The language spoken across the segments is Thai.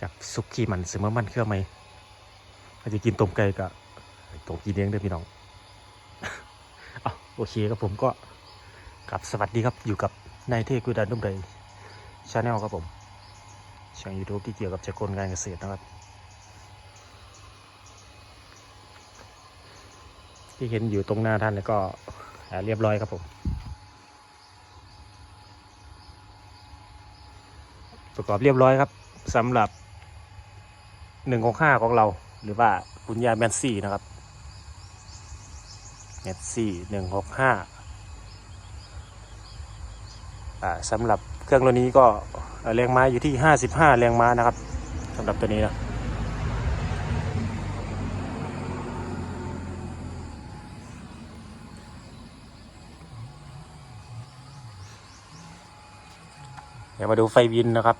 กับสุกี้มันเสมอมันเครื่องไหมถ้าจะกินต้มไก่ก็ต้มกินเองด้อพี่น้องเอาโอเคครับผมก็กับสวัสดีครับอยู่กับนายเทกุดันดุมไดชาแนลครับผมช่องยูทูบที่เกี่ยวกับจักรกลการเกษตรนะครับ ที่เห็นอยู่ตรงหน้าท่านแล้วก็เรียบร้อยครับผมประกอบเรียบร้อยครับสำหรับ 165ของห้าของเรา หรือว่าปุญญาแมนซี่นะครับแมนซี่165อ่าสำหรับเครื่องตัวนี้ก็แรงม้าอยู่ที่55แรงม้านะครับสำหรับตัวนี้นะเดี๋ยวมาดูไฟวินนะครับ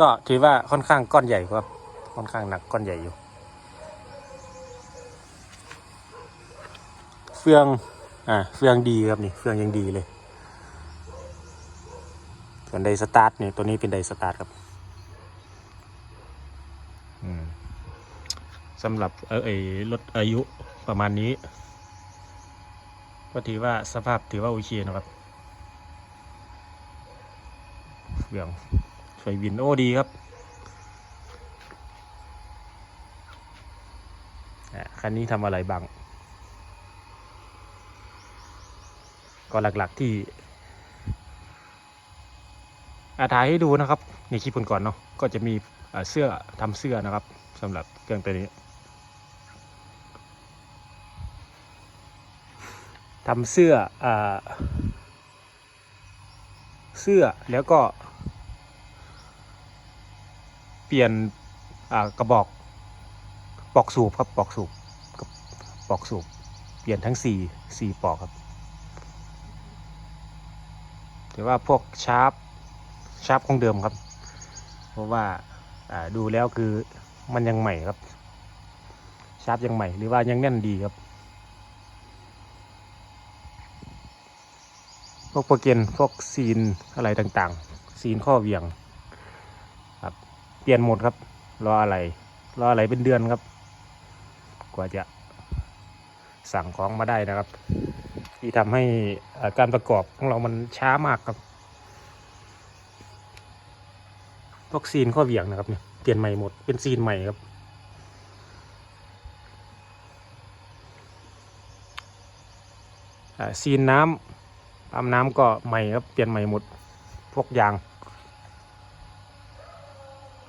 ก็ถือว่าค่อนข้างก้อนใหญ่ครับ ค่อนข้างหนักก้อนใหญ่อยู่ เฟือง อ่า เฟืองดีครับนี่ เฟืองยังดีเลย ส่วนไดสตาร์ทเนี่ยตัวนี้เป็นไดสตาร์ทครับสำหรับเออไอรถอายุประมาณนี้ ก็ถือว่าสภาพถือว่าโอเคนะครับเฟือง ไฟวินโอ้ดีครับคันนี้ทำอะไรบ้าง ก็หลักๆที่ อาถ่ายให้ดูนะครับ ในคลิปก่อนๆเนาะก็จะมีเสื้อทำเสื้อนะครับสำหรับเครื่องตัวนี้ทำเสื้ออเสื้อแล้วก็ เปลี่ยนกระบอกปอกสูบครับปอกสูบกับปอกสูบ เปลี่ยนทั้งสี่สี่ปอกครับแต่ว่าพวกชาร์ปชาร์ปของเดิมครับ เพราะว่าดูแล้วคือมันยังใหม่ครับ ชาร์ปยังใหม่หรือว่ายังแน่นดีครับพวกโปรเกนพวกซีนอะไรต่างๆ ซีนข้อเวียง เปลี่ยนหมดครับ รออะไรรออะไรเป็นเดือนครับ กว่าจะสั่งของมาได้นะครับ ที่ทำให้การประกอบของเรามันช้ามากครับพวกซีนข้อเหวียงนะครับเนี่ยเปลี่ยนใหม่หมดเป็นซีนใหม่ครับ ซีนน้ำปั๊มน้ำก็ใหม่ครับเปลี่ยนใหม่หมดพวกยาง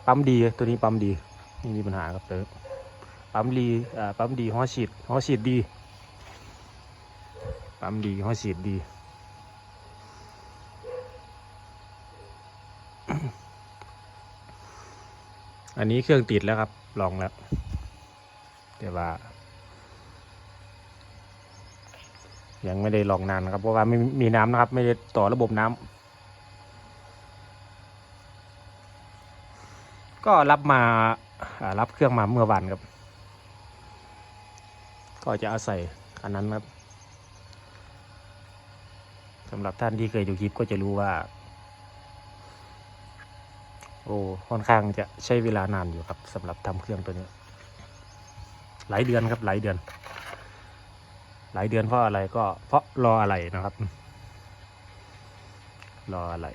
ปั๊มดีตัวนี้ปั๊มดีไม่มีปัญหาครับเตอปั๊มดีอ่าปั๊มดีหัวฉีดหัวฉีดดีปั๊มดีหัวฉีดดีอันนี้เครื่องติดแล้วครับ ลองแล้วแต่ว่า ยังไม่ได้ลองนานนะครับ เพราะว่าไม่มีน้ำนะครับ ไม่ได้ต่อระบบน้ำ ก็รับมาารับเครื่องมาเมื่อวันครับ ก็จะอาศัยอันนั้นครับสำหรับท่านที่เคยดูคลิปก็จะรู้ว่า โอ้ค่อนข้างจะใช้เวลานานอยู่ครับสำหรับทำเครื่องตัวนี้ หลายเดือนครับ หลายเดือน หลายเดือนเพราะอะไรก็เพราะรออะไรนะครับ รออะไร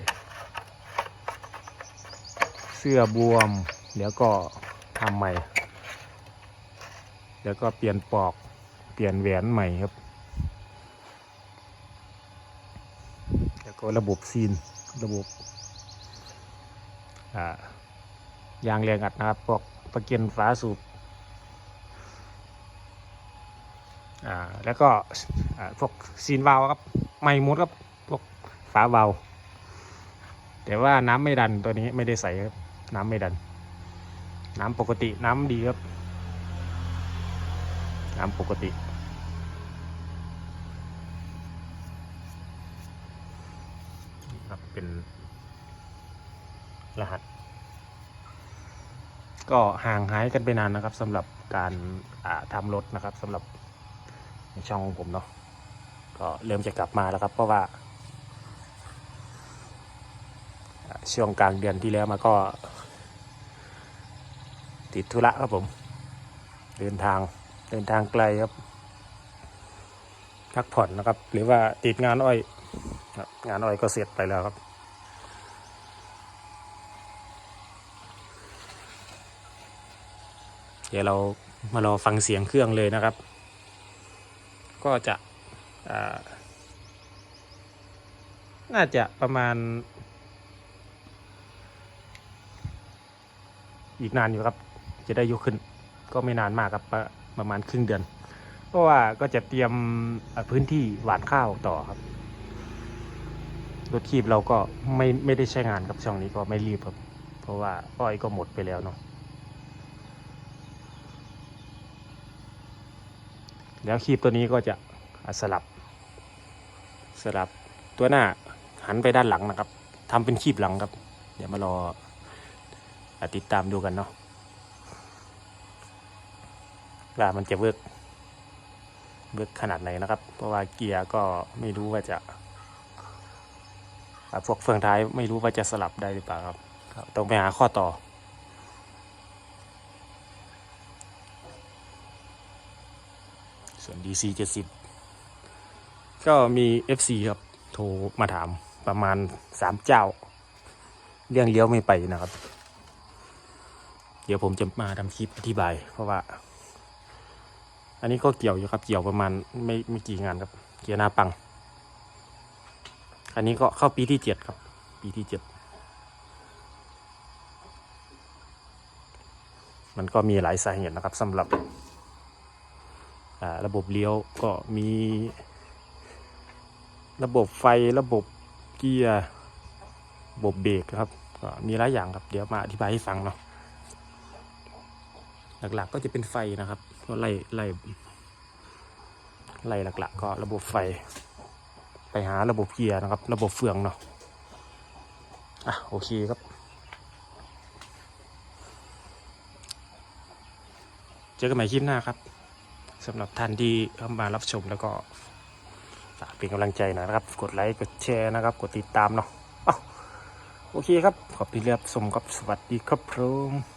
สื้อบวม เดี๋ยวก็ทำใหม่เดี๋ยวก็เปลี่ยนปอก เปลี่ยนแหวนใหม่ครับ แล้วก็ระบบซีน ระบบอ่ายางแรงอัดนะครับพวกประเกียนฝาสูบอ่าแล้วก็อ่าพวกซีนวาวครับ ไม่หมดครับ พวกฝาวาวแต่ว่าน้ำไม่ดันตัวนี้ไม่ได้ใส่ครับ น้ำไม่ดัน น้ำปกติน้ำดีครับ น้ำปกติ ครับเป็นรหัส ก็ห่างหายกันไปนานนะครับสำหรับการอ่าทำรถนะครับสำหรับในช่องของผมเนาะก็เริ่มจะกลับมาแล้วครับ เพราะว่าช่วงกลางเดือนที่แล้วมาก็ ติดธุระครับผม เดินทางเดินทางไกลครับ พักผ่อนนะครับ หรือว่าติดงานอ้อยครับงานอ้อยก็เสร็จไปแล้วครับ เดี๋ยวเรามารอฟังเสียงเครื่องเลยนะครับ ก็จะน่าจะประมาณ อีกนานอยู่ครับ จะได้ยกขึ้น ก็ไม่นานมากครับประประมาณครึ่งเดือน เพราะว่าก็จะเตรียมพื้นที่หวานข้าวต่อครับรถคีบเราก็ไม่ไม่ได้ใช้งานครับช่องนี้ก็ไม่รีบครับ เพราะว่าอ้อยก็หมดไปแล้วเนาะแล้วคีบตัวนี้ก็จะสลับ สลับตัวหน้าหันไปด้านหลังนะครับทำเป็นคีบหลังครับ เดี๋ยวมารอติดตามดูกันเนาะ ว่ามันจะเวิร์กเวิร์กขนาดไหนนะครับ เพราะว่าเกียร์ก็ไม่รู้ว่าจะพวกเฟืองท้ายไม่รู้ว่าจะสลับได้หรือเปล่าครับต้องไปหาข้อต่อ ส่วน DC 70 ก็มี FC ครับ โทรมาถามประมาณสามเจ้า เรื่องเลี้ยวไม่ไปนะครับ เดี๋ยวผมจะมาทำคลิปอธิบาย เพราะว่า อันนี้ก็เกี่ยวอยู่ครับ เกี่ยวประมาณไม่ไม่กี่งานครับ เกียร์หน้าปัง อันนี้ก็เข้าปีที่เจ็ดครับ ปีที่เจ็ดมันก็มีหลายสาเหตุนะครับสำหรับระบบเลี้ยวก็มี ระบบไฟระบบเกียร์ระบบเบรกครับก็มีหลายอย่างครับเดี๋ยวมาอธิบายให้ฟังเนาะหลักๆก็จะเป็นไฟนะครับ ก็ไล่ไล่ไล่หลักๆก็ระบบไฟ ไปหาระบบเกียร์นะครับ ระบบเฟืองเนาะอะโอเคครับ เจอกันใหม่คลิปหน้าครับสำหรับท่านที่เข้ามารับชมแล้วก็ฝากเป็นกำลังใจนะครับ กดไลค์กดแชร์นะครับ กดติดตามเนาะโอเคครับ ขอบคุณที่รับชมครับ สวัสดีครับผม